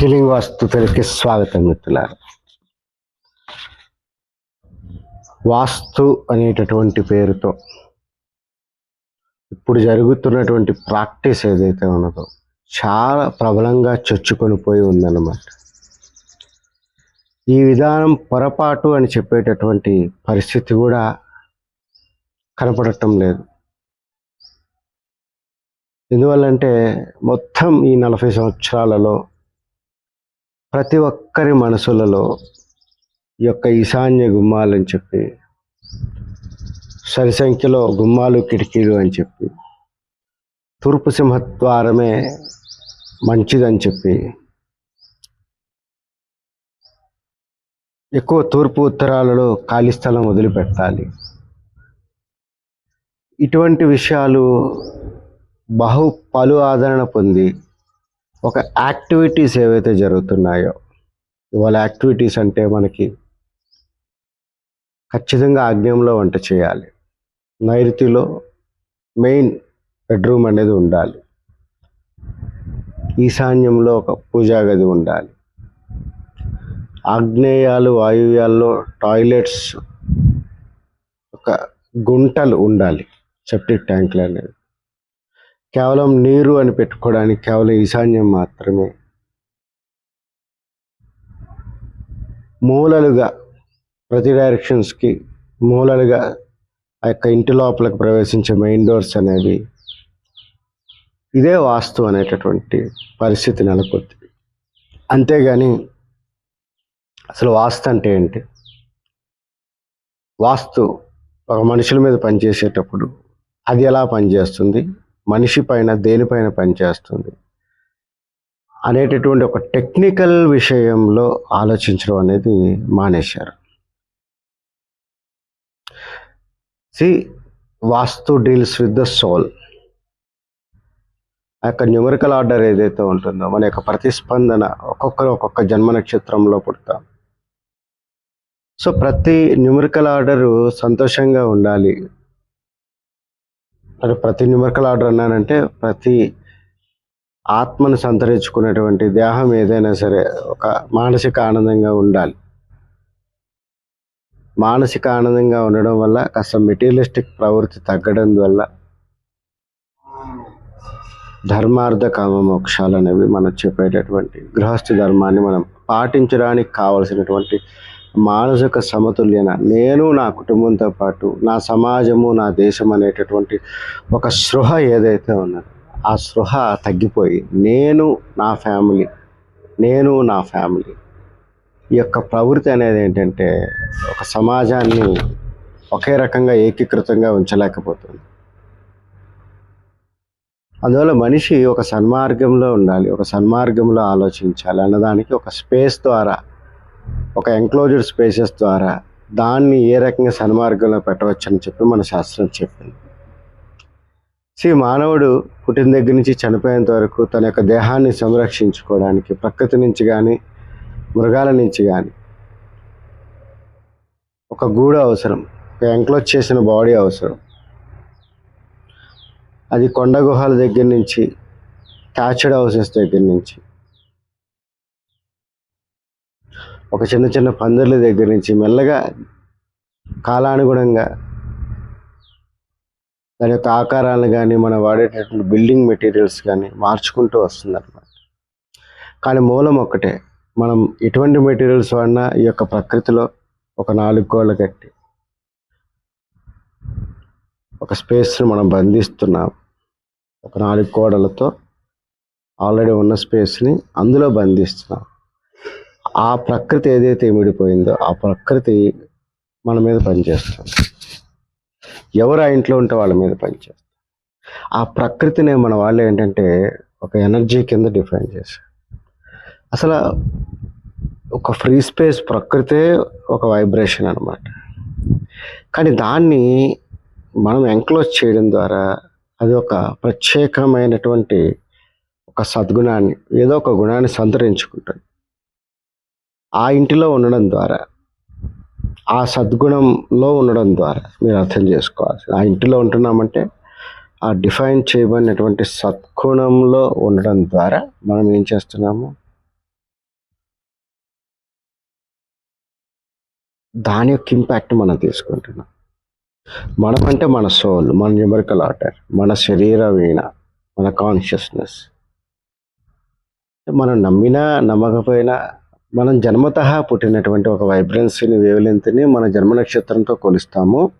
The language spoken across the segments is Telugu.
కిలింగ్ వాస్తుతులకి స్వాగతం మిత్రులారు వాస్తు అనేటటువంటి పేరుతో ఇప్పుడు జరుగుతున్నటువంటి ప్రాక్టీస్ ఏదైతే ఉన్నదో చాలా ప్రబలంగా చొచ్చుకొని పోయి ఉందన్నమాట. ఈ విధానం పొరపాటు అని చెప్పేటటువంటి పరిస్థితి కూడా కనపడటం లేదు. ఎందువల్లంటే మొత్తం ఈ నలభై సంవత్సరాలలో ప్రతి ఒక్కరి మనసులలో ఈ యొక్క ఈశాన్య గుమ్మాలని చెప్పి సరి సంఖ్యలో గుమ్మాలు కిటికీలు అని చెప్పి తూర్పు సింహద్వారమే మంచిదని చెప్పి ఎక్కువ తూర్పు ఉత్తరాలలో ఖాళీ స్థలం వదిలిపెట్టాలి. ఇటువంటి విషయాలు బహు పలు ఆదరణ పొంది ఒక యాక్టివిటీస్ ఏవైతే జరుగుతున్నాయో ఇవాళ యాక్టివిటీస్ అంటే మనకి ఖచ్చితంగా ఆగ్నేయంలో వంట చేయాలి. నైరుతిలో మెయిన్ బెడ్రూమ్ అనేది ఉండాలి. ఈశాన్యంలో ఒక పూజా గది ఉండాలి. ఆగ్నేయాలు వాయువ్యాల్లో టాయిలెట్స్ ఒక గుంటలు ఉండాలి. సెప్టిక్ ట్యాంకులు అనేవి. కేవలం నీరు అని పెట్టుకోవడానికి కేవలం ఈశాన్యం మాత్రమే. మూలలుగా ప్రతి డైరెక్షన్స్కి మూలలుగా ఆ యొక్క ఇంటి లోపలికి ప్రవేశించే మెయిన్ డోర్స్ అనేవి ఇదే వాస్తు అనేటటువంటి పరిస్థితి నెలకొద్ది. అంతేగాని అసలు వాస్తు అంటే ఏంటి? వాస్తు ఒక మనుషుల మీద పనిచేసేటప్పుడు అది ఎలా పనిచేస్తుంది? మనిషి పైన దేనిపైన పనిచేస్తుంది? అనేటటువంటి ఒక టెక్నికల్ విషయంలో ఆలోచించడం అనేది మానేశారు. See vastu deals with the soul. ఆ యొక్క న్యూమరికల్ ఆర్డర్ ఏదైతే ఉంటుందో మన యొక్క ప్రతిస్పందన ఒక్కొక్కరు ఒక్కొక్క జన్మ నక్షత్రంలో పుడతాం. సో ప్రతి న్యూమరికల్ ఆర్డరు సంతోషంగా ఉండాలి. అంటే ప్రతి న్యూమరికల్ ఆర్డర్ అన్నానంటే ప్రతి ఆత్మను సంతరించుకునేటువంటి దేహం ఏదైనా సరే ఒక మానసిక ఆనందంగా ఉండాలి. మానసిక ఆనందంగా ఉండడం వల్ల కాస్త మెటీరియలిస్టిక్ ప్రవృత్తి తగ్గడం వల్ల ధర్మార్థ కామ మోక్షాలు అనేవి మనం చెప్పేటటువంటి గృహస్థి ధర్మాన్ని మనం పాటించడానికి కావలసినటువంటి మానసిక సమతుల్యన. నేను నా కుటుంబంతో పాటు నా సమాజము నా దేశం అనేటటువంటి ఒక సృహ ఏదైతే ఉన్నదో ఆ సృహ తగ్గిపోయి నేను నా ఫ్యామిలీ నేను నా ఫ్యామిలీ ఈ యొక్క ప్రవృత్తి అనేది ఏంటంటే ఒక సమాజాన్ని ఒకే రకంగా ఏకీకృతంగా ఉంచలేకపోతుంది. అందువల్ల మనిషి ఒక సన్మార్గంలో ఉండాలి ఒక సన్మార్గంలో ఆలోచించాలి అన్నదానికి ఒక స్పేస్ ద్వారా ఒక ఎంక్లోజ్డ్ స్పేసెస్ ద్వారా దాన్ని ఏ రకంగా సన్మార్గంలో పెట్టవచ్చని చెప్పి మన శాస్త్రం చెప్పింది. సి మానవుడు పుట్టిన దగ్గర నుంచి చనిపోయేంత వరకు తన యొక్క దేహాన్ని సంరక్షించుకోవడానికి ప్రకృతి నుంచి కానీ మృగాల నుంచి కానీ ఒక గూడు అవసరం ఒక ఎంక్లోజ్ చేసిన బాడీ అవసరం. అది కొండ గుహల దగ్గర నుంచి థ్యాచ్డ్ హౌసెస్ దగ్గర నుంచి ఒక చిన్న చిన్న పందిర్ల దగ్గర నుంచి మెల్లగా కాలానుగుణంగా దాని యొక్క ఆకారాలను కానీ మనం వాడేటటువంటి బిల్డింగ్ మెటీరియల్స్ కానీ మార్చుకుంటూ వస్తుందన్నమాట. కానీ మూలం ఒక్కటే మనం ఎటువంటి మెటీరియల్స్ వాడినా ఈ యొక్క ప్రకృతిలో ఒక నాలుగు కోళ్ళ కట్టి ఒక స్పేస్ని మనం బంధిస్తున్నాం. ఒక నాలుగు కోడలతో ఆల్రెడీ ఉన్న స్పేస్ని అందులో బంధిస్తున్నాం. ఆ ప్రకృతి ఏదైతే ఇమిడిపోయిందో ఆ ప్రకృతి మన మీద పనిచేస్తుంది. ఎవరు ఆ ఇంట్లో ఉంటే వాళ్ళ మీద పనిచేస్తారు ఆ ప్రకృతిని మన వాళ్ళు ఏంటంటే ఒక ఎనర్జీ కింద డిఫైన్ చేశారు. అసలు ఒక ఫ్రీ స్పేస్ ప్రకృతే ఒక వైబ్రేషన్ అనమాట కానీ దాన్ని మనం ఎంక్లోజ్ చేయడం ద్వారా అది ఒక ప్రత్యేకమైనటువంటి ఒక సద్గుణాన్ని ఏదో ఒక గుణాన్ని సంతరించుకుంటుంది. ఆ ఇంటిలో ఉండడం ద్వారా ఆ సద్గుణంలో ఉండడం ద్వారా మీరు అర్థం చేసుకోవాలి. ఆ ఇంటిలో ఉంటున్నామంటే ఆ డిఫైన్ చేయబడినటువంటి సద్గుణంలో ఉండడం ద్వారా మనం ఏం చేస్తున్నాము? దాని యొక్క ఇంపాక్ట్ మనం తీసుకుంటున్నాం. మనం అంటే మన సోల్ మన న్యూమరికల్ ఆర్డర్ మన శరీర వీణ మన కాన్షియస్నెస్. మనం నమ్మినా నమ్మకపోయినా మనం జన్మత పుట్టినటువంటి ఒక వైబ్రెన్సీని వేవలెంత్ని మన జన్మ నక్షత్రంతో కొలుస్తాము.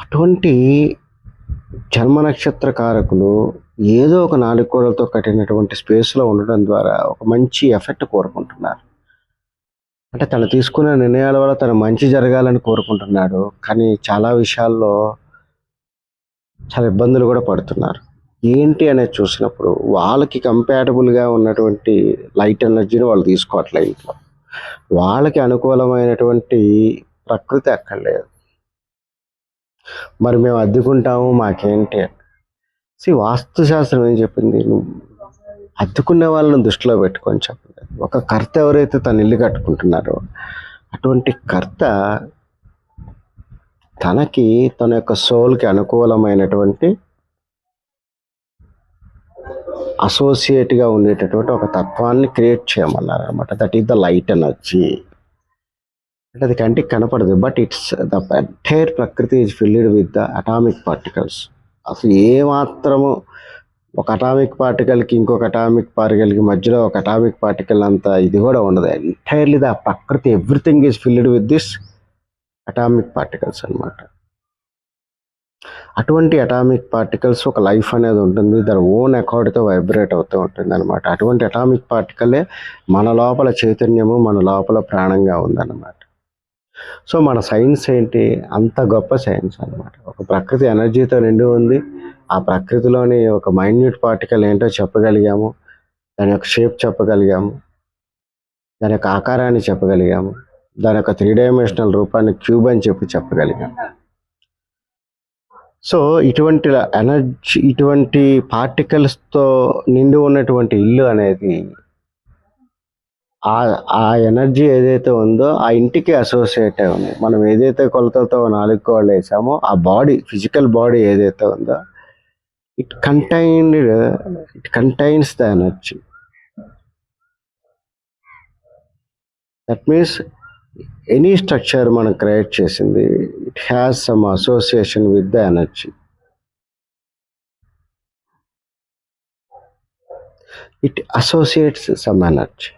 అటువంటి జన్మ నక్షత్ర కారకులు ఏదో ఒక నాలుగు కట్టినటువంటి స్పేస్లో ఉండడం ద్వారా ఒక మంచి ఎఫెక్ట్ కోరుకుంటున్నారు. అంటే తను తీసుకున్న నిర్ణయాల వల్ల తను మంచి జరగాలని కోరుకుంటున్నాడు. కానీ చాలా విషయాల్లో చాలా ఇబ్బందులు కూడా పడుతున్నారు. ఏంటి అనేది చూసినప్పుడు వాళ్ళకి కంపాటబుల్గా ఉన్నటువంటి లైట్ ఎనర్జీని వాళ్ళు తీసుకోవట్లేదు ఇంట్లో. వాళ్ళకి అనుకూలమైనటువంటి ప్రకృతి అక్కడ లేదు. మరి మేము అద్దుకుంటాము మాకేంటి సి వాస్తుశాస్త్రం ఏం చెప్పింది? నువ్వు అద్దుకునే వాళ్ళని దృష్టిలో పెట్టుకొని చెప్పలేదు. ఒక కర్త ఎవరైతే తన ఇల్లు కట్టుకుంటున్నారో అటువంటి కర్త తనకి తన యొక్క సోల్కి అనుకూలమైనటువంటి అసోసియేట్గా ఉండేటటువంటి ఒక తత్వాన్ని క్రియేట్ చేయమన్నారు అనమాట that is the light energy అంటే అది కంటికి కనపడదు. But it's the entire prakriti is filled with the atomic particles అసలు ఏ మాత్రము ఒక అటామిక్ పార్టికల్కి ఇంకొక అటామిక్ పార్టికల్కి మధ్యలో ఒక అటామిక్ పార్టికల్ అంత ఇది కూడా ఉండదు. Entirely the prakriti everything is filled with this atomic particles అన్నమాట. అటువంటి అటామిక్ పార్టికల్స్ ఒక లైఫ్ అనేది ఉంటుంది. దాని ఓన్ అకార్డ్తో వైబ్రేట్ అవుతూ ఉంటుంది అనమాట అటువంటి అటామిక్ పార్టికలే మన లోపల చైతన్యము మన లోపల ప్రాణంగా ఉందన్నమాట. సో మన సైన్స్ ఏంటి? అంత గొప్ప సైన్స్ అన్నమాట. ఒక ప్రకృతి ఎనర్జీతో నిండి ఉంది. ఆ ప్రకృతిలోని ఒక మైన్యూట్ పార్టికల్ ఏంటో చెప్పగలిగాము. దాని యొక్క షేప్ చెప్పగలిగాము. దాని యొక్క ఆకారాన్ని చెప్పగలిగాము. దాని యొక్క త్రీ డైమెన్షనల్ రూపాన్ని క్యూబ్ అని చెప్పి చెప్పగలిగాము. సో ఇటువంటి ఎనర్జీ ఇటువంటి పార్టికల్స్తో నిండి ఉన్నటువంటి ఇల్లు అనేది ఆ ఆ ఎనర్జీ ఏదైతే ఉందో ఆ ఇంటికి అసోసియేట్ అయి ఉంది. మనం ఏదైతే కొలతలతో నాలుగు కోళ్ళు వేసామో ఆ బాడీ ఫిజికల్ బాడీ ఏదైతే ఉందో it contained it contains the energy that means any structure మనం క్రియేట్ చేసింది it has some association with the energy it associates some energy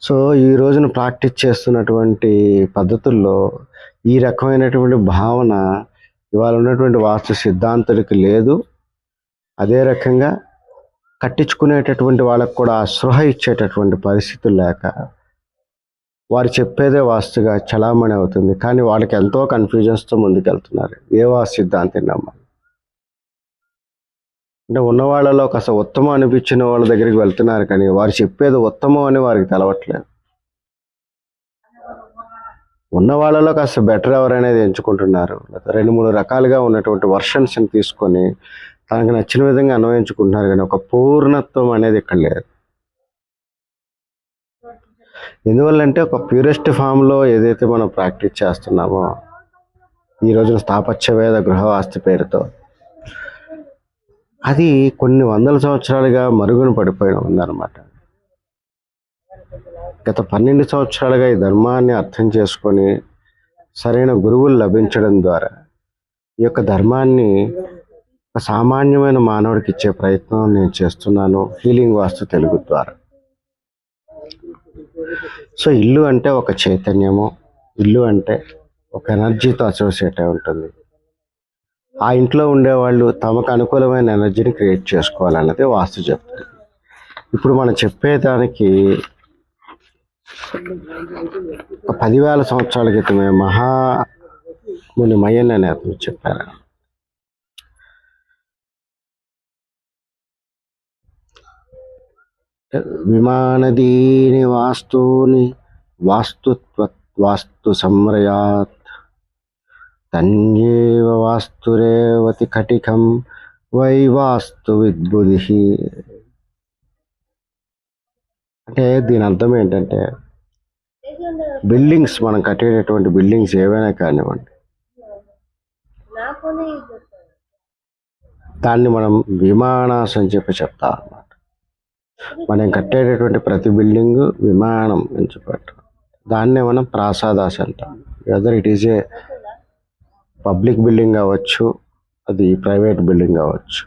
so ఈ రోజున ప్రాక్టీస్ చేస్తున్నటువంటి పద్ధతుల్లో ఈ రకమైనటువంటి భావన ఇవాళ ఉన్నటువంటి వాస్తు సిద్ధాంతుడికి లేదు. అదే రకంగా కట్టించుకునేటటువంటి వాళ్ళకు కూడా ఆ స్పృహ ఇచ్చేటటువంటి పరిస్థితులు లేక వారు చెప్పేదే వాస్తుగా చలామణి అవుతుంది. కానీ వాళ్ళకి ఎంతో కన్ఫ్యూజన్స్తో ముందుకెళ్తున్నారు. ఏ వాస్తు సిద్ధాంతం నమ్మాలి. అంటే ఉన్న వాళ్ళలో కాస్త ఉత్తమం అనిపించిన వాళ్ళ దగ్గరికి వెళ్తున్నారు కానీ వారు చెప్పేది ఉత్తమం అని వారికి తెలవట్లేదు. ఉన్న వాళ్ళలో కాస్త బెటర్ ఎవరనేది ఎంచుకుంటున్నారు. రెండు మూడు రకాలుగా ఉన్నటువంటి వర్షన్స్ని తీసుకొని తనకు నచ్చిన విధంగా అన్వయించుకుంటున్నారు కానీ ఒక పూర్ణత్వం అనేది ఇక్కడ లేదు. ఎందువల్లంటే ఒక ప్యూరెస్ట్ ఫామ్లో ఏదైతే మనం ప్రాక్టీస్ చేస్తున్నామో ఈ రోజున స్థాపత్యవేద గృహవాస్తు పేరుతో అది కొన్ని వందల సంవత్సరాలుగా మరుగున పడిపోయిన ఉందన్నమాట. గత పన్నెండు సంవత్సరాలుగా ఈ ధర్మాన్ని అర్థం చేసుకొని సరైన గురువులు లభించడం ద్వారా ఈ యొక్క ధర్మాన్ని ఒక సామాన్యమైన మానవుడికి ఇచ్చే ప్రయత్నం నేను చేస్తున్నాను హీలింగ్ వాస్తు తెలుగు ద్వారా. సో ఇల్లు అంటే ఒక చైతన్యము ఇల్లు అంటే ఒక ఎనర్జీతో అసోసియేట్ అయి ఉంటుంది. ఆ ఇంట్లో ఉండేవాళ్ళు తమకు అనుకూలమైన ఎనర్జీని క్రియేట్ చేసుకోవాలన్నది వాస్తు చెప్తుంది. ఇప్పుడు మనం చెప్పేదానికి పదివేల సంవత్సరాల క్రితమే మహా ముని మయ్యన్ అనే అతను చెప్పారు. విమానదీని వాస్తూని వాస్తుత్వ వాస్తు సంరయాత్ తన్యేవ వాస్తురేవతి కటికం వై వాస్తు విద్బుధి అంటే దీని అర్థం ఏంటంటే బిల్డింగ్స్ మనం కట్టేటటువంటి బిల్డింగ్స్ ఏవైనా కానివ్వండి దాన్ని మనం విమానాస్ అని చెప్పి చెప్తా అన్నమాట. మనం కట్టేటటువంటి ప్రతి బిల్డింగ్ విమానం అని దాన్నే మనం ప్రాసాదాస్ అంటాం. Whether it is a public building కావచ్చు అది ప్రైవేట్ బిల్డింగ్ కావచ్చు.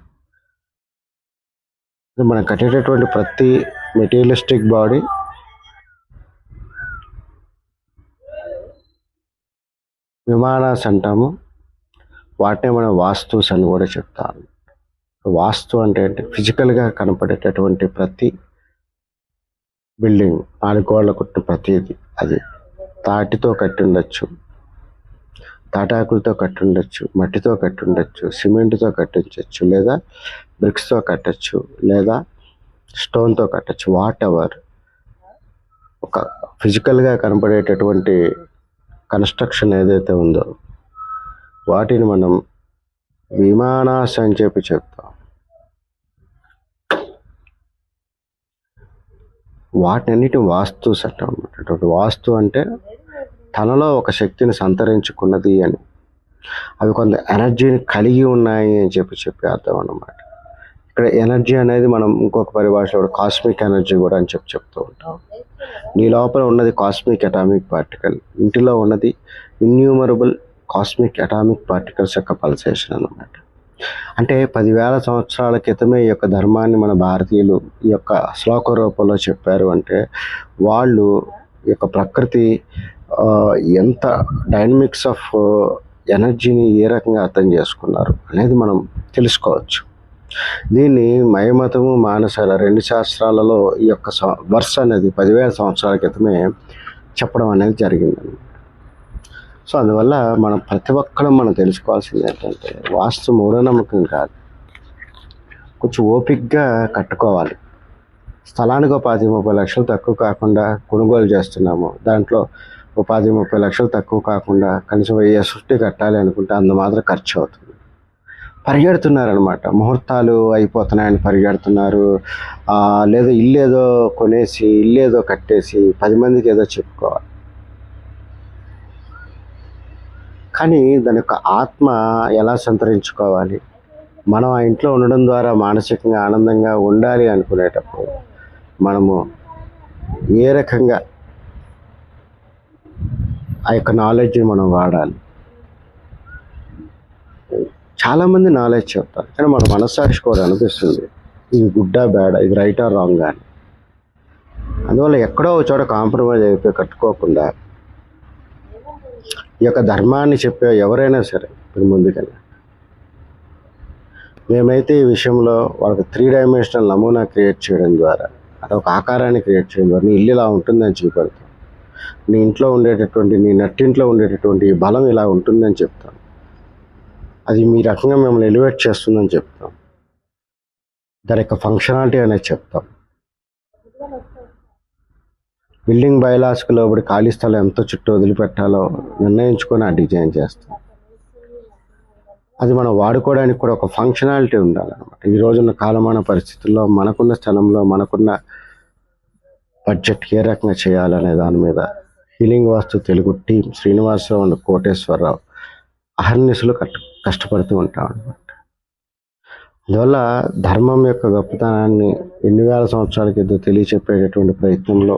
మనం కట్టేటటువంటి ప్రతి మెటీరియలిస్టిక్ బాడీ విమానాస్ అంటాము. వాటినే మనం వాస్తుస్ అని కూడా చెప్తాము వాస్తు అంటే ఫిజికల్గా కనపడేటటువంటి ప్రతి బిల్డింగ్ నాలుగోళ్ళ కొట్టిన ప్రతిది అది. తాటితో కట్టి ఉండొచ్చు. తాటాకులతో కట్టి ఉండొచ్చు. మట్టితో కట్టి ఉండొచ్చు. సిమెంట్తో కట్టించవచ్చు లేదా బ్రిక్స్తో కట్టచ్చు. లేదా స్టోన్తో కట్టచ్చు. వాట్ ఎవర్ ఒక ఫిజికల్గా కనపడేటటువంటి కన్స్ట్రక్షన్ ఏదైతే ఉందో వాటిని మనం విమానాస్ అని చెప్పి చెప్తాం. వాటినన్నిటి వాస్తు అంటాం అన్నమాట. అటువంటి వాస్తు అంటే తనలో ఒక శక్తిని సంతరించుకున్నది అని. అవి కొంత ఎనర్జీని కలిగి ఉన్నాయి అని చెప్పి చెప్పి అర్థం అన్నమాట. ఇక్కడ ఎనర్జీ అనేది మనం ఇంకొక పరిభాషలో కాస్మిక్ ఎనర్జీ కూడా అని చెప్పి చెప్తూ ఉంటాం. నీ లోపల ఉన్నది కాస్మిక్ అటామిక్ పార్టికల్. ఇంటిలో ఉన్నది ఇన్యూమరబుల్ కాస్మిక్ అటామిక్ పార్టికల్స్ యొక్క పల్సేషన్ అన్నమాట. అంటే పదివేల సంవత్సరాల క్రితమే ఈ యొక్క ధర్మాన్ని మన భారతీయులు ఈ యొక్క శ్లోక రూపంలో చెప్పారు అంటే వాళ్ళు ఈ యొక్క ప్రకృతి ఎంత డైనమిక్స్ ఆఫ్ ఎనర్జీని ఏ రకంగా అర్థం చేసుకున్నారు అనేది మనం తెలుసుకోవచ్చు. దీన్ని మయమతము మానసాల రెండు శాస్త్రాలలో ఈ యొక్క వర్ష అనేది పదివేల సంవత్సరాల క్రితమే చెప్పడం అనేది జరిగిందండి సో అందువల్ల మనం ప్రతి ఒక్కరం మనం తెలుసుకోవాల్సింది ఏంటంటే వాస్తు మూఢనమ్మకం కాదు. కొంచెం ఓపిక్గా కట్టుకోవాలి. స్థలానికి ఒక పది ముప్పై లక్షలు తక్కువ కాకుండా కొనుగోలు చేస్తున్నాము. దాంట్లో ఒక పది ముప్పై లక్షలు తక్కువ కాకుండా కనీసం వెయ్యి సృష్టి కట్టాలి అనుకుంటే అంత మాత్రం ఖర్చు అవుతుంది. పరిగెడుతున్నారనమాట ముహూర్తాలు అయిపోతున్నాయని పరిగెడుతున్నారు. లేదో ఇల్లు ఏదో కొనేసి ఇల్లు ఏదో కట్టేసి పది మందికి ఏదో చెప్పుకోవాలి. కానీ దాని యొక్క ఆత్మ ఎలా సంతరించుకోవాలి? మనం ఆ ఇంట్లో ఉండడం ద్వారా మానసికంగా ఆనందంగా ఉండాలి అనుకునేటప్పుడు మనము ఏ రకంగా ఆ యొక్క నాలెడ్జ్ని మనం వాడాలి? చాలామంది నాలెడ్జ్ చెప్తారు కానీ మన మనస్సాక్షి కూడా అనిపిస్తుంది ఇది గుడ్డా బ్యాడ్ ఇది రైట్ ఆర్ రాంగ్ అని. అందువల్ల ఎక్కడో ఒక చోట కాంప్రమైజ్ అయిపోయి కట్టుకోకుండా ఈ యొక్క ధర్మాన్ని చెప్పే ఎవరైనా సరే మీరు ముందుకెళ్ళి మేమైతే ఈ విషయంలో వాళ్ళకి త్రీ డైమెన్షనల్ నమూనా క్రియేట్ చేయడం ద్వారా అదొక ఒక ఆకారాన్ని క్రియేట్ చేయడం ద్వారా నీ ఇల్లు ఇలా ఉంటుందని చూపెడతాం నీ ఇంట్లో ఉండేటటువంటి నీ నట్టింట్లో ఉండేటటువంటి బలం ఇలా ఉంటుందని చెప్తాం. అది మీ రకంగా మిమ్మల్ని ఎలివేట్ చేస్తుందని చెప్తాం. దాని యొక్క ఫంక్షనాలిటీ అనేది చెప్తాం. బిల్డింగ్ బయలాస్కు లోబడి ఖాళీ స్థలం ఎంత చుట్టూ వదిలిపెట్టాలో నిర్ణయించుకొని ఆ డిజైన్ చేస్తాం. అది మనం వాడుకోవడానికి కూడా ఒక ఫంక్షనాలిటీ ఉండాలన్నమాట. ఈ రోజున్న కాలమాన పరిస్థితుల్లో మనకున్న స్థలంలో మనకున్న బడ్జెట్ ఏ రకంగా చేయాలనే దాని మీద healing vastu Telugu team Srinivasa Rao and Koteswara Rao అహర్నిశలు కట్ కష్టపడుతూ ఉంటాం అనమాట అందువల్ల ధర్మం యొక్క గొప్పతనాన్ని ఎన్ని వేల సంవత్సరాల క్రితం తెలియచెప్పేటటువంటి ప్రయత్నంలో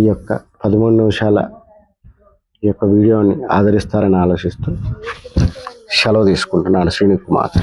ఈ యొక్క పదమూడు నిమిషాల ఈ యొక్క వీడియోని ఆదరిస్తారని ఆలోచిస్తూ సెలవు తీసుకుంటున్నాను శ్రీని కుమార్.